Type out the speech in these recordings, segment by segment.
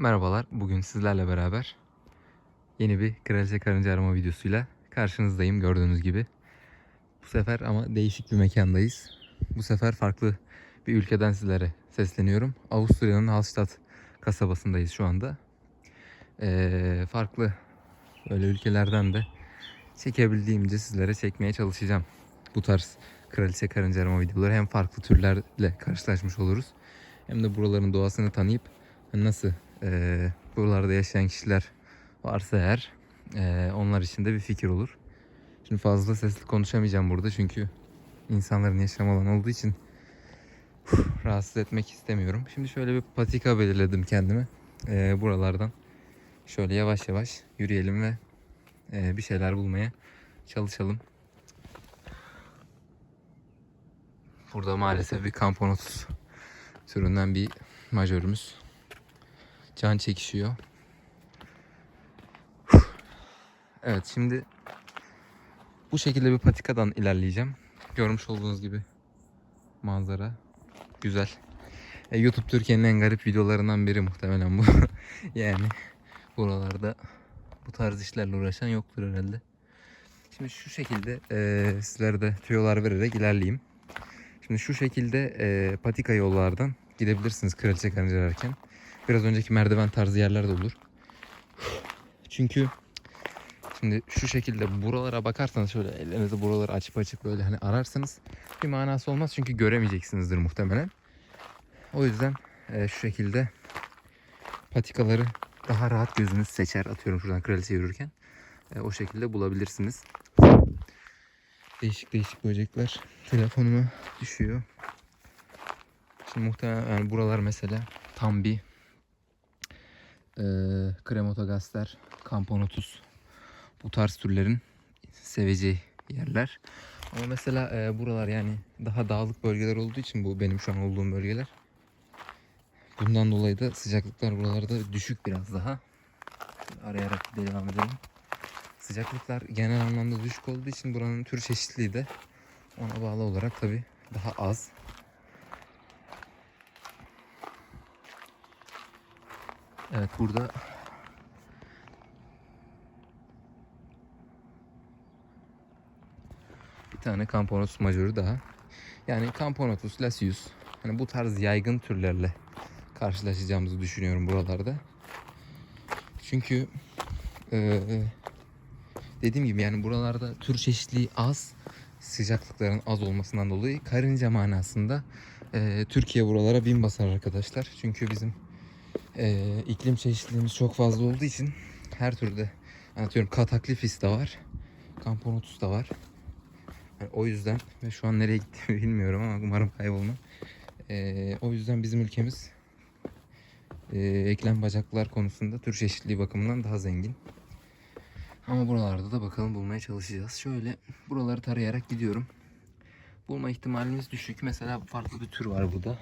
Merhabalar. Bugün sizlerle beraber yeni bir Kraliçe Karınca Arama videosuyla karşınızdayım gördüğünüz gibi. Bu sefer ama değişik bir mekandayız. Bu sefer farklı bir ülkeden sizlere sesleniyorum. Avusturya'nın Hallstatt kasabasındayız şu anda. Ee, farklı böyle ülkelerden de çekebildiğimce sizlere çekmeye çalışacağım. Bu tarz Kraliçe Karınca Arama videoları hem farklı türlerle karşılaşmış oluruz. Hem de buraların doğasını tanıyıp nasıl e, buralarda yaşayan kişiler varsa eğer e, onlar için de bir fikir olur. Şimdi fazla sesli konuşamayacağım burada çünkü insanların yaşam alanı olduğu için uf, rahatsız etmek istemiyorum. Şimdi şöyle bir patika belirledim kendime. E, buralardan şöyle yavaş yavaş yürüyelim ve e, bir şeyler bulmaya çalışalım. Burada maalesef bir kamponotus türünden bir majörümüz can çekişiyor. Evet şimdi bu şekilde bir patikadan ilerleyeceğim. Görmüş olduğunuz gibi manzara güzel. E, YouTube Türkiye'nin en garip videolarından biri muhtemelen bu. yani buralarda bu tarz işlerle uğraşan yoktur herhalde. Şimdi şu şekilde e, sizlere de tüyolar vererek ilerleyeyim. Şimdi şu şekilde e, patika yollardan gidebilirsiniz kraliçe karıncalarken. Biraz önceki merdiven tarzı yerler de olur. Çünkü şimdi şu şekilde buralara bakarsanız şöyle ellerinizi buraları açıp açıp böyle hani ararsanız bir manası olmaz çünkü göremeyeceksinizdir muhtemelen. O yüzden e, şu şekilde patikaları daha rahat gözünüz seçer. Atıyorum şuradan kraliçe yürürken. E, o şekilde bulabilirsiniz. Değişik değişik böcekler telefonuma düşüyor. Şimdi muhtemelen yani buralar mesela tam bir e, krematogaster, kamponotus bu tarz türlerin seveceği yerler. Ama mesela e, buralar yani daha dağlık bölgeler olduğu için bu benim şu an olduğum bölgeler. Bundan dolayı da sıcaklıklar buralarda düşük biraz daha. Arayarak devam edelim. Sıcaklıklar genel anlamda düşük olduğu için buranın tür çeşitliliği de ona bağlı olarak tabi daha az. Evet burada bir tane Camponotus majörü daha. Yani Camponotus lasius hani bu tarz yaygın türlerle karşılaşacağımızı düşünüyorum buralarda. Çünkü eee dediğim gibi yani buralarda tür çeşitliliği az. Sıcaklıkların az olmasından dolayı karınca manasında eee, Türkiye buralara bin basar arkadaşlar. Çünkü bizim eee, iklim çeşitliliğimiz çok fazla olduğu için her türde anlatıyorum kataklifis de var. Kamponotus da var. Yani o yüzden ve şu an nereye gittiğimi bilmiyorum ama umarım kaybolmam. Eee, o yüzden bizim ülkemiz eee, eklem bacaklar konusunda tür çeşitliliği bakımından daha zengin. Ama buralarda da bakalım bulmaya çalışacağız. Şöyle buraları tarayarak gidiyorum. Bulma ihtimalimiz düşük. Mesela farklı bir tür var burada.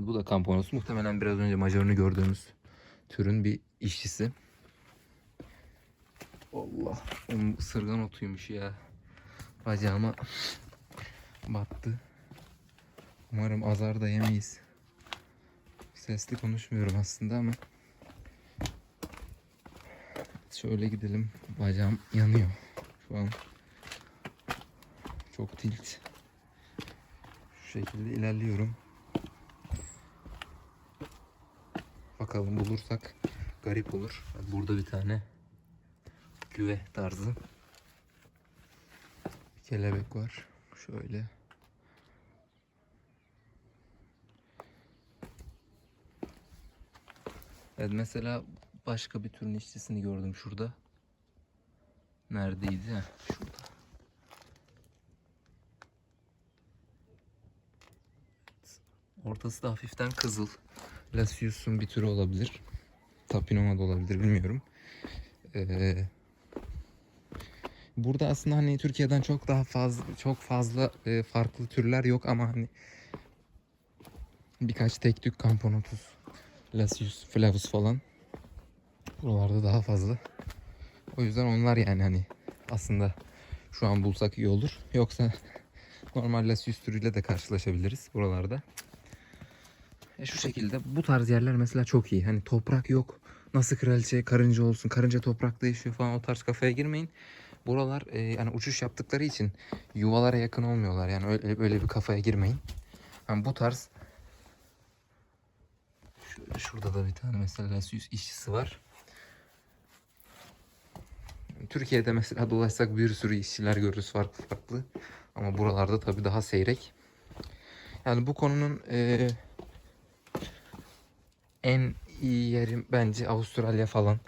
Evet, bu da kamponos. Muhtemelen biraz önce majörünü gördüğümüz türün bir işçisi. Allah. Onun ısırgan otuymuş ya. Bacağıma battı. Umarım azar da yemeyiz. Sesli konuşmuyorum aslında ama. Şöyle gidelim. Bacağım yanıyor. Şu an çok tilt. Şu şekilde ilerliyorum. Bakalım bulursak garip olur. Burada bir tane güve tarzı bir kelebek var. Şöyle. Evet mesela başka bir türün işçisini gördüm şurada. Neredeydi? Heh, şurada. Ortası da hafiften kızıl. Lasius'un bir türü olabilir. Tapinoma da olabilir bilmiyorum. Ee, burada aslında hani Türkiye'den çok daha fazla çok fazla e, farklı türler yok ama hani birkaç tek tük Camponotus, Lasius, Flavus falan Buralarda daha fazla. O yüzden onlar yani hani aslında şu an bulsak iyi olur. Yoksa normal Lasius türüyle de karşılaşabiliriz buralarda. E, şu şekilde bu tarz yerler mesela çok iyi. Hani toprak yok. Nasıl kraliçe karınca olsun. Karınca toprakta yaşıyor falan o tarz kafaya girmeyin. Buralar e, yani uçuş yaptıkları için yuvalara yakın olmuyorlar. Yani öyle, öyle bir kafaya girmeyin. Yani bu tarz şurada da bir tane mesela süs işçisi var. Türkiye'de mesela dolaşsak bir sürü işçiler görürüz farklı farklı. Ama buralarda tabii daha seyrek. Yani bu konunun eee, en iyi yeri bence Avustralya falan.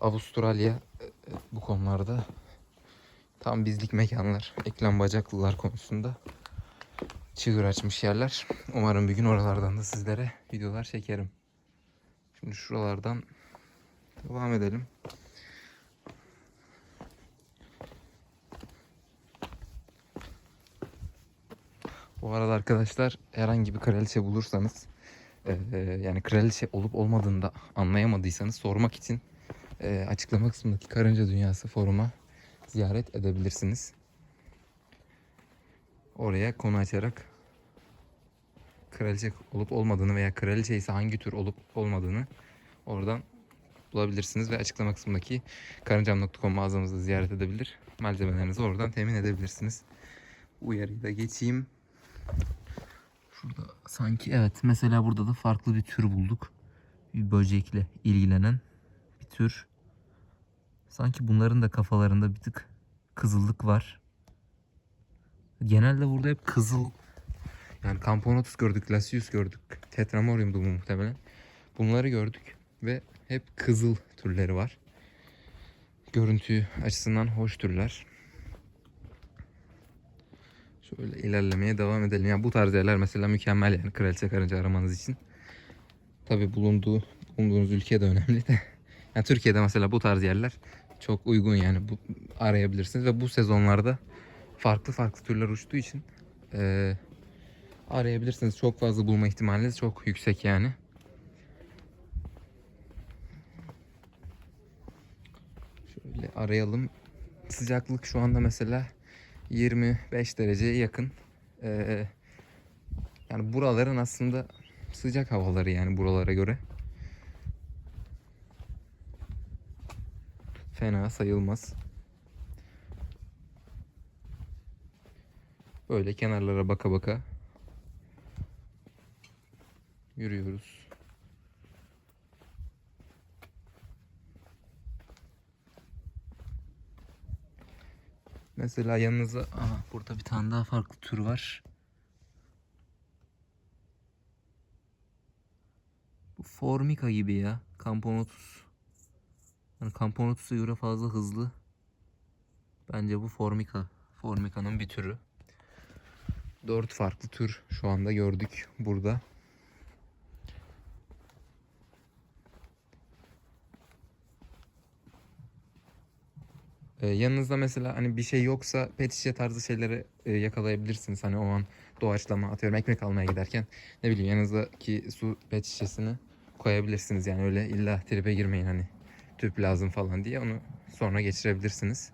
Avustralya e, bu konularda tam bizlik mekanlar. Eklem bacaklılar konusunda çığır açmış yerler. Umarım bir gün oralardan da sizlere videolar çekerim. Şimdi şuralardan devam edelim. Bu arada arkadaşlar herhangi bir kraliçe bulursanız eee, yani kraliçe olup olmadığını da anlayamadıysanız sormak için eee, açıklama kısmındaki Karınca Dünyası foruma ziyaret edebilirsiniz. Oraya konu açarak kraliçe olup olmadığını veya kraliçe ise hangi tür olup olmadığını oradan bulabilirsiniz ve açıklama kısmındaki karıncam.com mağazamızı ziyaret edebilir. Malzemelerinizi oradan temin edebilirsiniz. Uyarıyı da geçeyim. Şurada sanki evet mesela burada da farklı bir tür bulduk. Bir böcekle ilgilenen bir tür. Sanki bunların da kafalarında bir tık kızıllık var. Genelde burada hep kızıl yani Camponotus gördük, Lasius gördük. Tetramorium'du bu muhtemelen. Bunları gördük ve hep kızıl türleri var. Görüntü açısından hoş türler. Şöyle ilerlemeye devam edelim. Yani bu tarz yerler mesela mükemmel yani kraliçe karınca aramanız için. Tabi bulunduğu bulunduğunuz ülke de önemli de. Yani Türkiye'de mesela bu tarz yerler çok uygun yani bu arayabilirsiniz ve bu sezonlarda farklı farklı türler uçtuğu için eee, arayabilirsiniz. Çok fazla bulma ihtimaliniz çok yüksek yani. Şöyle arayalım. Sıcaklık şu anda mesela 25 dereceye yakın. Ee, yani buraların aslında sıcak havaları yani buralara göre. Fena sayılmaz. Böyle kenarlara baka baka yürüyoruz. Mesela yanınıza aha, burada bir tane daha farklı tür var. Bu Formica gibi ya. Camponotus. Yani Camponotus'a göre fazla hızlı. Bence bu Formica. Formica'nın bir türü. Dört farklı tür şu anda gördük burada. Ee, yanınızda mesela hani bir şey yoksa pet şişe tarzı şeyleri e, yakalayabilirsiniz. Hani o an doğaçlama atıyorum ekmek almaya giderken ne bileyim yanınızdaki su pet şişesini koyabilirsiniz. Yani öyle illa tribe girmeyin hani tüp lazım falan diye onu sonra geçirebilirsiniz.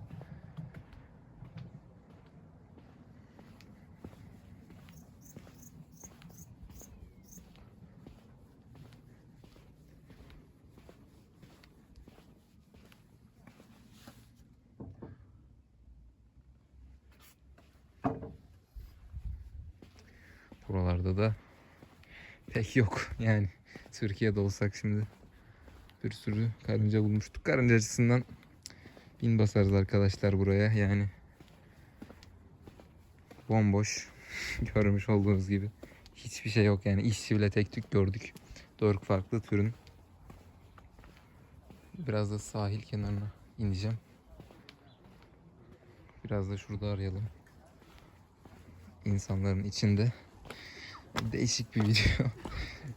Buralarda da yok. Yani Türkiye'de olsak şimdi bir sürü karınca bulmuştuk. Karınca açısından bin basarız arkadaşlar buraya. Yani bomboş görmüş olduğunuz gibi. Hiçbir şey yok yani. İşçi bile tek tük gördük. Dört farklı türün. Biraz da sahil kenarına ineceğim. Biraz da şurada arayalım. İnsanların içinde. Değişik bir video.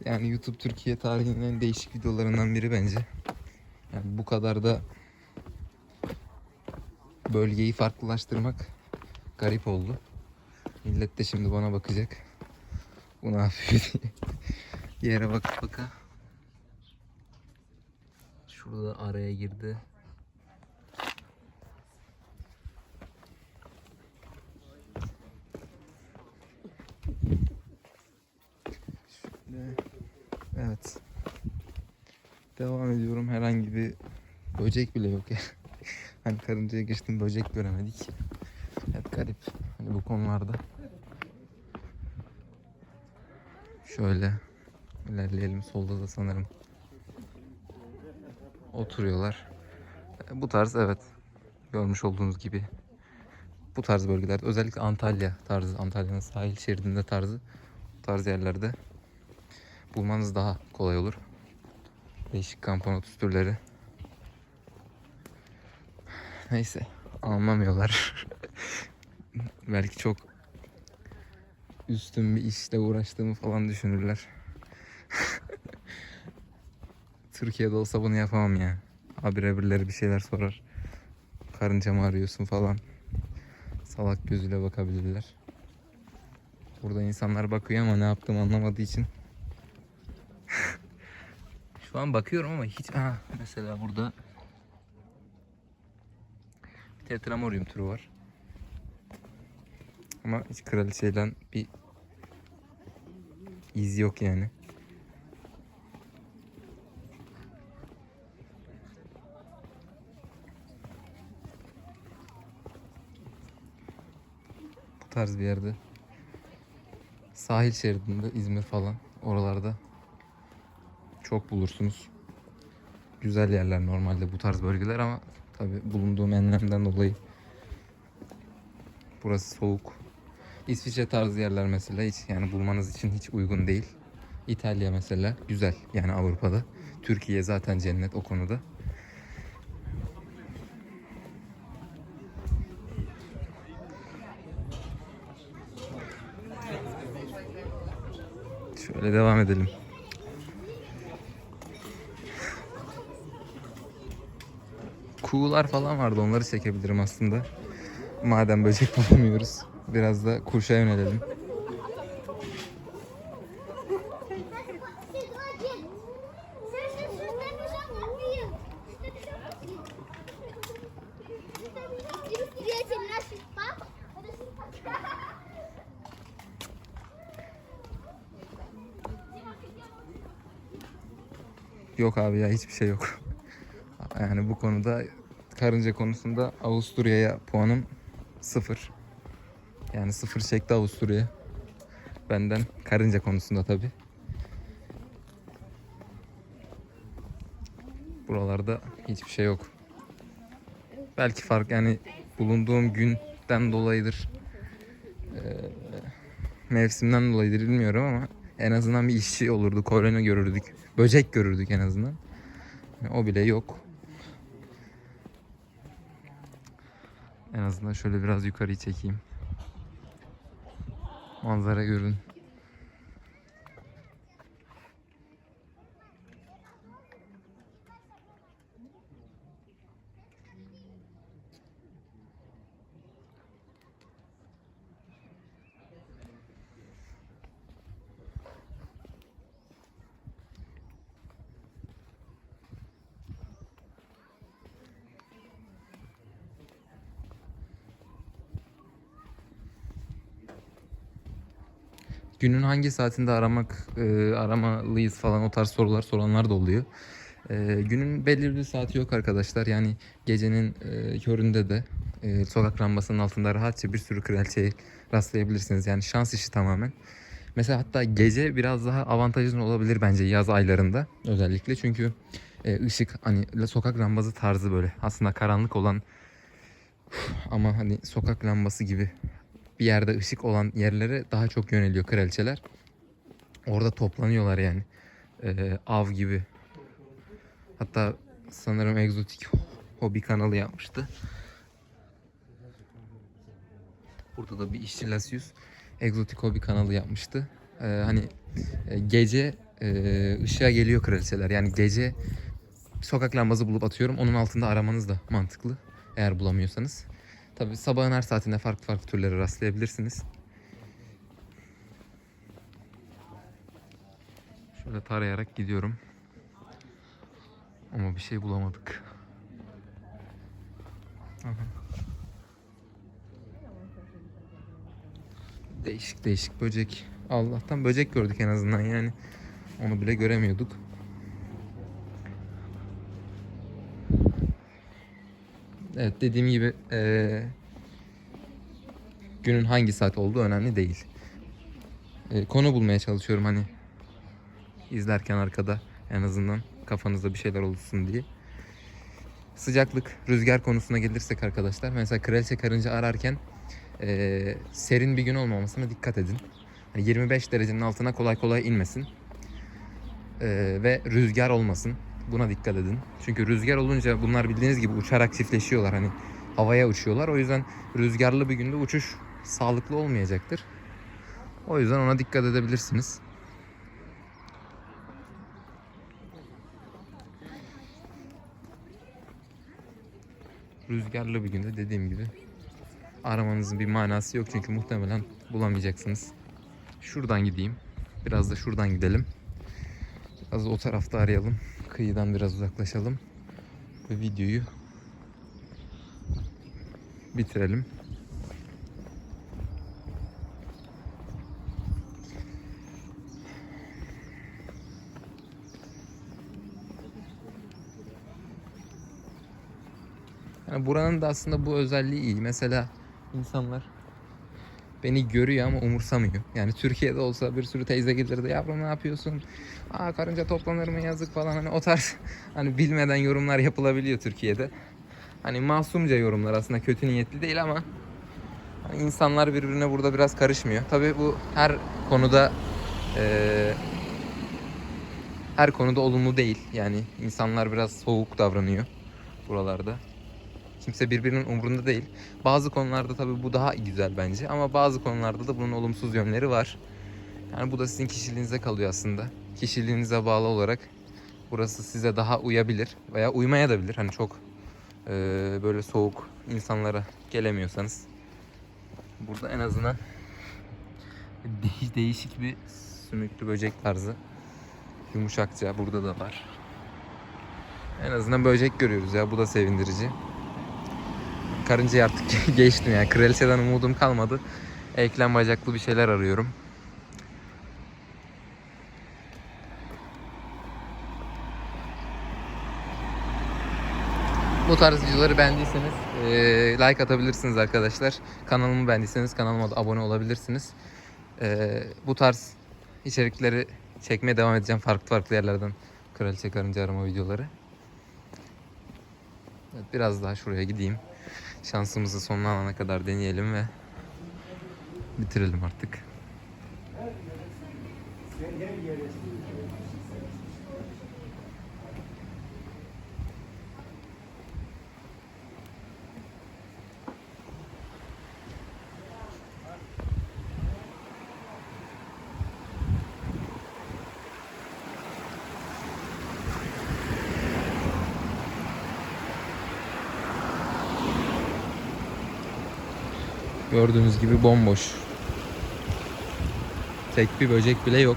Yani YouTube Türkiye tarihinin en değişik videolarından biri bence. Yani bu kadar da bölgeyi farklılaştırmak garip oldu. Millet de şimdi bana bakacak. Bu ne yapıyor diye. Yere baka baka. Şurada araya girdi. Şöyle. Evet. Devam ediyorum. Herhangi bir böcek bile yok ya. hani karıncaya geçtim böcek göremedik. Hep garip. Hani bu konularda. Şöyle ilerleyelim. Solda da sanırım oturuyorlar. E, Bu tarz evet. Görmüş olduğunuz gibi bu tarz bölgelerde özellikle Antalya tarzı, Antalya'nın sahil şeridinde tarzı bu tarz yerlerde bulmanız daha kolay olur. Değişik kamponotus türleri. Neyse anlamıyorlar. Belki çok üstün bir işle uğraştığımı falan düşünürler. Türkiye'de olsa bunu yapamam ya. Habire birileri bir şeyler sorar. Karınca mı arıyorsun falan. Salak gözüyle bakabilirler. Burada insanlar bakıyor ama ne yaptığımı anlamadığı için. Şu an bakıyorum ama hiç... Ha, mesela burada tetramorium türü var. Ama hiç kraliçeyle bir iz yok yani. Bu tarz bir yerde. Sahil şeridinde İzmir falan oralarda çok bulursunuz. Güzel yerler normalde bu tarz bölgeler ama tabi bulunduğum enlemden dolayı burası soğuk. İsviçre tarzı yerler mesela hiç yani bulmanız için hiç uygun değil. İtalya mesela güzel yani Avrupa'da. Türkiye zaten cennet o konuda. Şöyle devam edelim. Kuğular falan vardı onları çekebilirim aslında. Madem böcek bulamıyoruz. Biraz da kuşa yönelelim. Yok abi ya hiçbir şey yok. Yani bu konuda karınca konusunda Avusturya'ya puanım sıfır. Yani sıfır çekti Avusturya. Benden karınca konusunda tabi. Buralarda hiçbir şey yok. Belki fark yani bulunduğum günden dolayıdır. Ee, mevsimden dolayıdır bilmiyorum ama en azından bir işçi olurdu. Koloni görürdük. Böcek görürdük en azından. O bile yok. En azından şöyle biraz yukarıyı çekeyim. Manzara görün. Günün hangi saatinde aramak e, aramalıyız falan o tarz sorular soranlar da oluyor. E, günün belirli bir saati yok arkadaşlar. Yani gecenin e, köründe de e, sokak lambasının altında rahatça bir sürü kraliçeyi rastlayabilirsiniz. Yani şans işi tamamen. Mesela hatta gece biraz daha avantajlı olabilir bence yaz aylarında özellikle. Çünkü e, ışık hani sokak lambası tarzı böyle aslında karanlık olan ama hani sokak lambası gibi bir yerde ışık olan yerlere daha çok yöneliyor kraliçeler. Orada toplanıyorlar yani. Ee, av gibi. Hatta sanırım egzotik hobi kanalı yapmıştı. Burada da bir işçi Lasius egzotik hobi kanalı yapmıştı. Ee, hani e, gece e, ışığa geliyor kraliçeler. Yani gece sokak lambası bulup atıyorum. Onun altında aramanız da mantıklı. Eğer bulamıyorsanız. Tabi sabahın her saatinde farklı farklı türlere rastlayabilirsiniz. Şöyle tarayarak gidiyorum. Ama bir şey bulamadık. Değişik değişik böcek. Allah'tan böcek gördük en azından yani. Onu bile göremiyorduk. Evet dediğim gibi eee, günün hangi saat olduğu önemli değil. Eee, konu bulmaya çalışıyorum hani izlerken arkada en azından kafanızda bir şeyler oluşsun diye. Sıcaklık, rüzgar konusuna gelirsek arkadaşlar. Mesela kraliçe karınca ararken eee, serin bir gün olmamasına dikkat edin. Hani 25 derecenin altına kolay kolay inmesin. Eee, ve rüzgar olmasın. Buna dikkat edin. Çünkü rüzgar olunca bunlar bildiğiniz gibi uçarak çiftleşiyorlar. Hani havaya uçuyorlar. O yüzden rüzgarlı bir günde uçuş sağlıklı olmayacaktır. O yüzden ona dikkat edebilirsiniz. Rüzgarlı bir günde dediğim gibi aramanızın bir manası yok çünkü muhtemelen bulamayacaksınız. Şuradan gideyim. Biraz da şuradan gidelim. Biraz o tarafta arayalım. Kıyıdan biraz uzaklaşalım. Ve videoyu bitirelim. Yani buranın da aslında bu özelliği iyi. Mesela insanlar beni görüyor ama umursamıyor. Yani Türkiye'de olsa bir sürü teyze gelir de yavrum ne yapıyorsun? Aa karınca toplanır mı yazık falan hani o tarz hani bilmeden yorumlar yapılabiliyor Türkiye'de. Hani masumca yorumlar aslında kötü niyetli değil ama hani insanlar birbirine burada biraz karışmıyor. Tabii bu her konuda eee, her konuda olumlu değil. Yani insanlar biraz soğuk davranıyor buralarda. Kimse birbirinin umrunda değil. Bazı konularda tabii bu daha güzel bence ama bazı konularda da bunun olumsuz yönleri var. Yani bu da sizin kişiliğinize kalıyor aslında. Kişiliğinize bağlı olarak burası size daha uyabilir veya uymaya da bilir. Hani çok eee, böyle soğuk insanlara gelemiyorsanız. Burada en azından de- değişik bir sümüklü böcek tarzı yumuşakça burada da var. En azından böcek görüyoruz ya bu da sevindirici. Karıncayı artık geçtim yani. Kraliçeden umudum kalmadı. Eklem bacaklı bir şeyler arıyorum. Bu tarz videoları beğendiyseniz eee, like atabilirsiniz arkadaşlar. Kanalımı beğendiyseniz kanalıma da abone olabilirsiniz. Eee, bu tarz içerikleri çekmeye devam edeceğim farklı farklı yerlerden. Kraliçe karınca arama videoları. Evet, biraz daha şuraya gideyim. Şansımızı sonuna alana kadar deneyelim ve bitirelim artık. Gördüğünüz gibi bomboş. Tek bir böcek bile yok.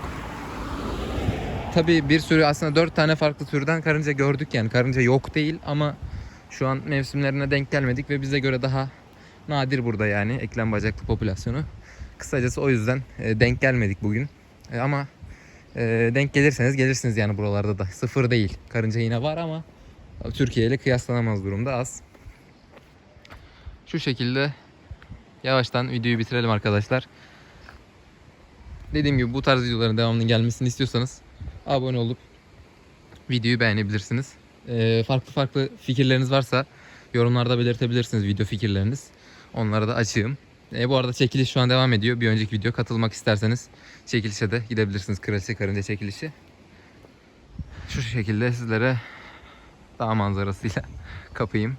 Tabii bir sürü aslında dört tane farklı türden karınca gördük yani. Karınca yok değil ama şu an mevsimlerine denk gelmedik ve bize göre daha nadir burada yani eklem bacaklı popülasyonu. Kısacası o yüzden e, denk gelmedik bugün. E, ama e, denk gelirseniz gelirsiniz yani buralarda da. Sıfır değil. Karınca yine var ama Türkiye ile kıyaslanamaz durumda az. Şu şekilde yavaştan videoyu bitirelim arkadaşlar. Dediğim gibi bu tarz videoların devamının gelmesini istiyorsanız abone olup videoyu beğenebilirsiniz. Ee, farklı farklı fikirleriniz varsa yorumlarda belirtebilirsiniz video fikirleriniz. Onlara da açığım. Ee, bu arada çekiliş şu an devam ediyor. Bir önceki video katılmak isterseniz çekilişe de gidebilirsiniz. Kraliçe Karınca çekilişi. Şu şekilde sizlere dağ manzarasıyla kapayım.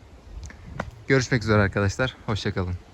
Görüşmek üzere arkadaşlar. Hoşçakalın.